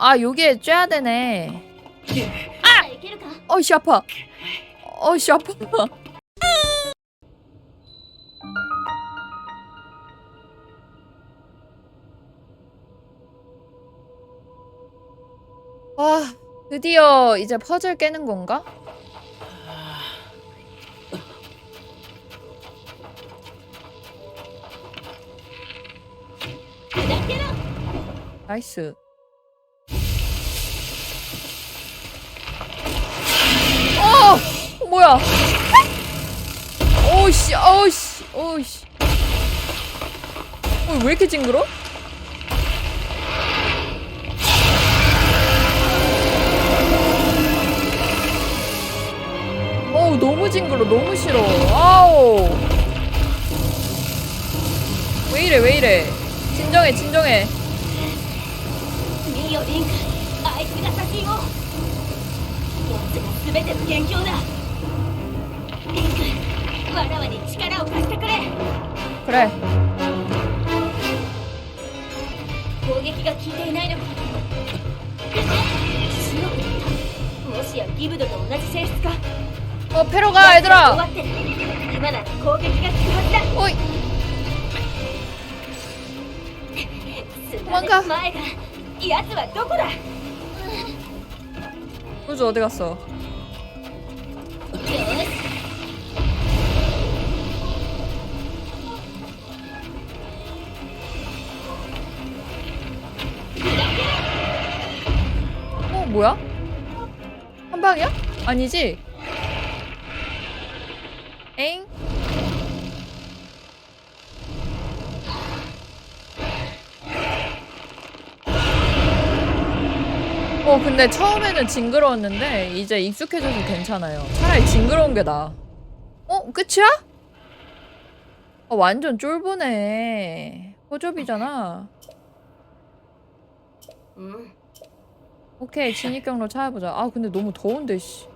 아 요게 쬐야 되네 아! 어이씨 아파 어이씨 아파 아 드디어 이제 퍼즐 깨는 건가? 나이스 뭐야? 오씨, 오씨, 오씨. 어, 왜 이렇게 징그러? 어우, 너무 징그러, 너무 싫어. 아우. 왜 이래, 왜 이래. 진정해, 진정해. 見よリンクあいつが先を奴が全ての元凶だ リンクわらわに力を貸してくれ 그래. 攻撃が効いていないのか白くなったもしやギブドと同じ性質か 어, 페로 가, 얘들아. 終わってる今なら攻撃が効くはずだ 어이, す漫画前が奴はどこだ 루즈 어디 갔어? 뭐야? 한 방이야? 아니지? 엥? 어, 근데 처음에는 징그러웠는데, 이제 익숙해져서 괜찮아요. 차라리 징그러운 게 나아. 어? 끝이야? 어, 완전 쫄보네. 호접이잖아. うん 오케이 진입 경로 찾아보자. 아 근데 너무 더운데 씨.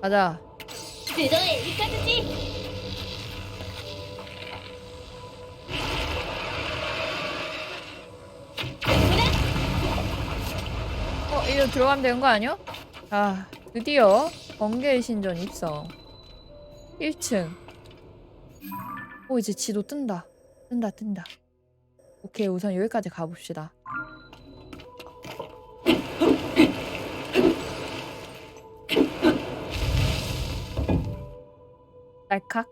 가자. 그 전에 이까지 어 이거 들어가면 되는 거 아니야? 아 드디어 번개의 신전 입성. 1층. 오 이제 지도 뜬다. 뜬다 뜬다. 오케이 우선 여기까지 가봅시다. 날칵.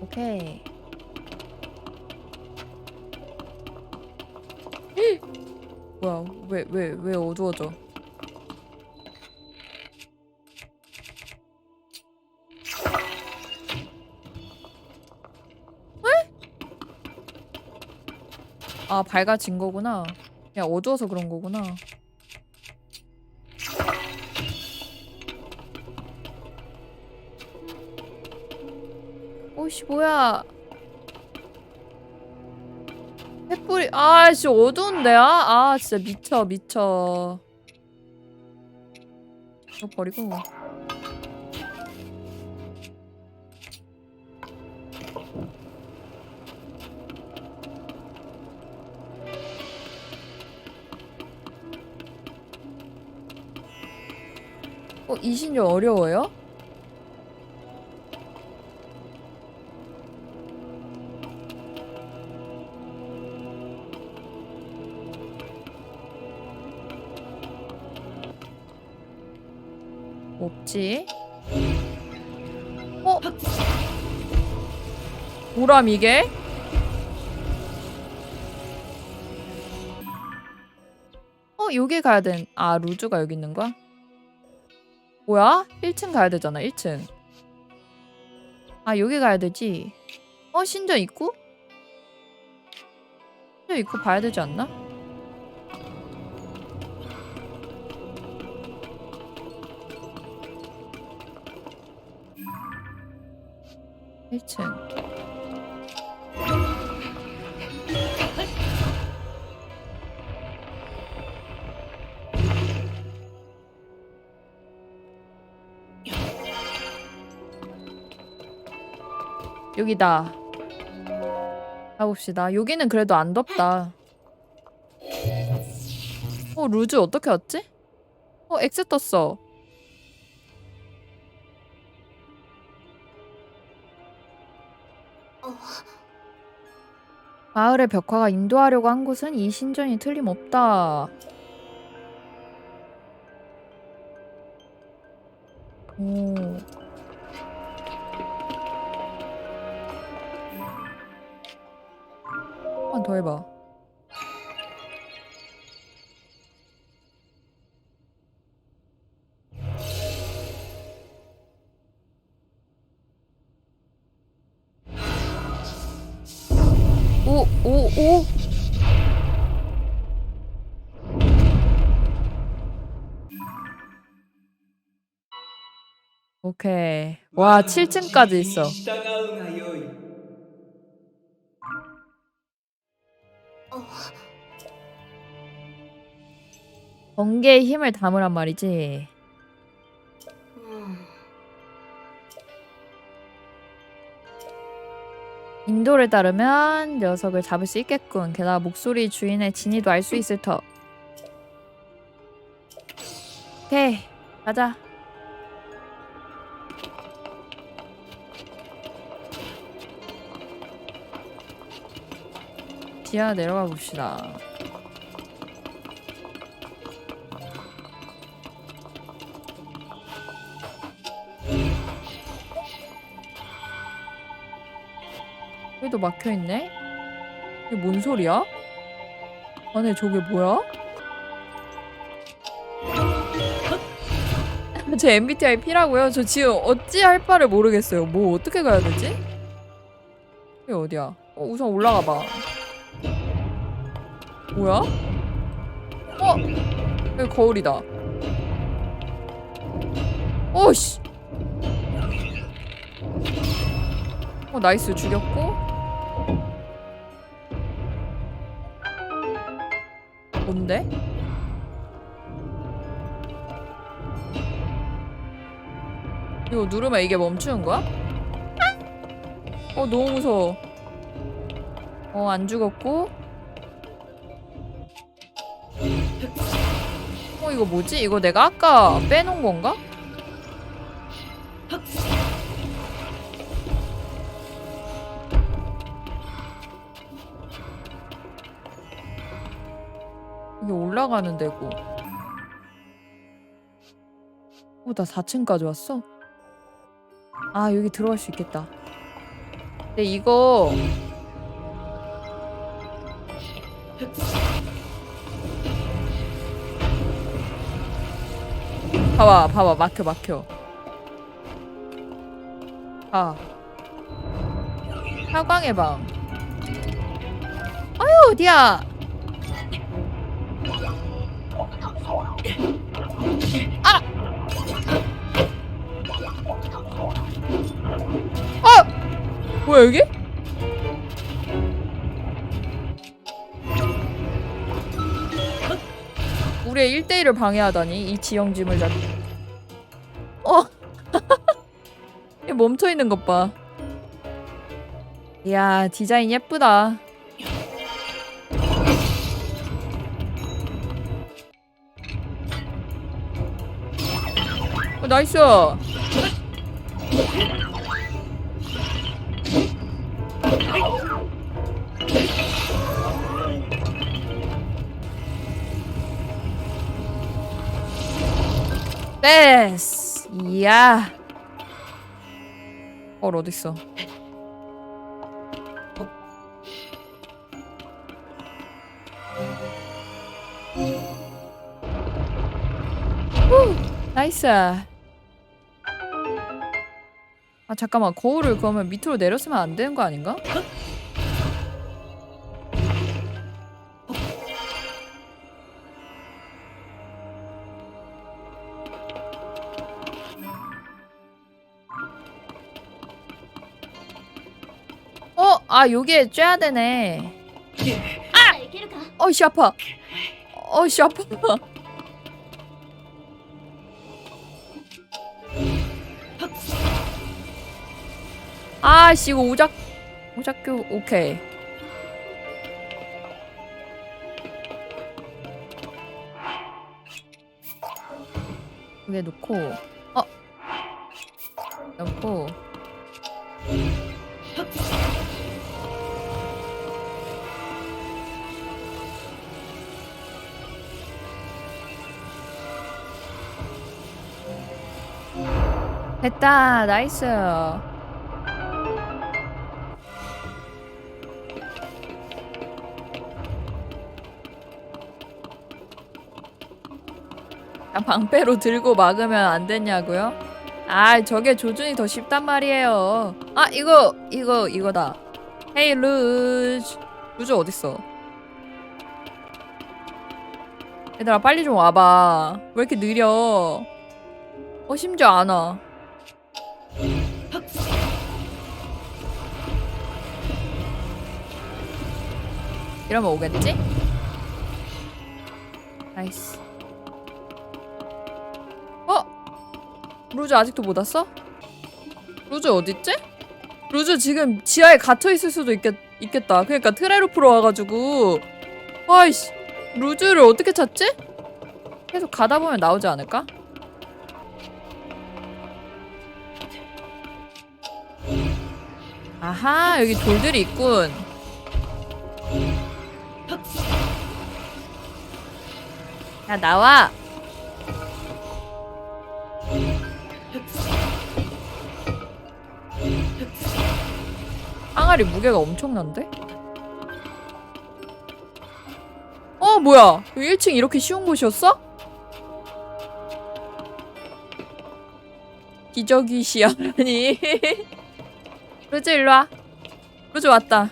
오케이. 뭐야? 왜 왜 왜 어두워져? 아 밝아진 거구나. 그냥 어두워서 그런 거구나. 오씨 뭐야? 횃불이 아씨 어두운데 아, 아 진짜 미쳐 미쳐 이거 버리고 어 이 신조 어려워요? 없지. 어? 뭐람 이게? 어, 여기 가야 된. 아, 루즈가 여기 있는 거야? 뭐야? 1층 가야 되잖아, 1층. 아, 여기 가야 되지. 어, 신전 입구? 신전 입구 봐야 되지 않나? 일층 여기다. 가봅시다. 여기는 그래도 안 덥다. 어, 루즈 어떻게 왔지? 어, X 떴어. 마을의 벽화가 인도하려고 한 곳은 이 신전이 틀림없다. 오. 한 번 더 해봐. 오, 오, 오. 오케이. 와, 7층까지 있어. 번개의 힘을 담으란 말이지. 인도를 따르면 녀석을 잡을 수 있겠군. 게다가 목소리 주인의 진이도 알 수 있을 터. 오케이, 가자. 지하 내려가 봅시다. 여기도 막혀 있네. 이게 뭔 소리야? 안에 저게 뭐야? 제 MBTI P라고요? 저 지금 어찌 할 바를 모르겠어요. 뭐 어떻게 가야 되지? 이게 어디야? 어, 우선 올라가 봐. 뭐야? 어? 여기 거울이다. 오씨. 어 나이스 죽였고. 뭔데? 이거 누르면 이게 멈추는 거야? 어 너무 무서워. 어 안 죽었고. 어 이거 뭐지? 이거 내가 아까 빼놓은 건가? 이게 올라가는 데고. 어, 나 4층까지 왔어? 아, 여기 들어갈 수 있겠다. 근데 이거 봐봐, 봐봐, 막혀, 막혀. 아. 사광의 방. 아유, 어디야? 아! 아! 뭐야, 여기? 우리의 1대1을 방해하다니 이 지형짐을 잡. 어. 얘 멈춰 있는 것 봐. 이야 디자인 예쁘다. 어, 나이스. 베스. 이야. 어 어딨어? 후, 나이스. 아 잠깐만 거울을 그러면 밑으로 내렸으면 안 되는 거 아닌가? 아 요게 쬐야 되네. 아! 어이씨 아파. 어이씨 아파. 아씨 이거 오작 오작교 오케이. 여기에 놓고 어. 넣고. 됐다. 나이스 아, 방패로 들고 막으면 안 됐냐고요? 아 저게 조준이 더 쉽단 말이에요. 아 이거 이거 이거다. 헤이 루즈. 루즈 어딨어? 얘들아 빨리 좀 와봐. 왜 이렇게 느려? 어 심지어 안와 이러면 오겠지? 나이스 어? 루즈 아직도 못 왔어? 루즈 어딨지? 루즈 지금 지하에 갇혀있을 수도 있겠, 있겠다 그러니까 트레로 프로 와가지고 와이씨 루즈를 어떻게 찾지? 계속 가다 보면 나오지 않을까? 아하 여기 돌들이 있군 야 나와. 항아리 무게가 엄청난데? 어 뭐야? 1층 이렇게 쉬운 곳이었어? 기적이시야라니. 루즈 일로 와. 루즈 왔다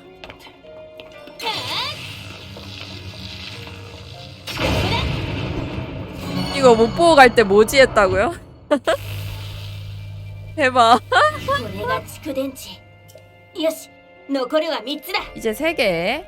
이거 못 보고 갈 때 뭐지 했다고요? 대박 これが蓄電池よし残るは3つだ 이제 3개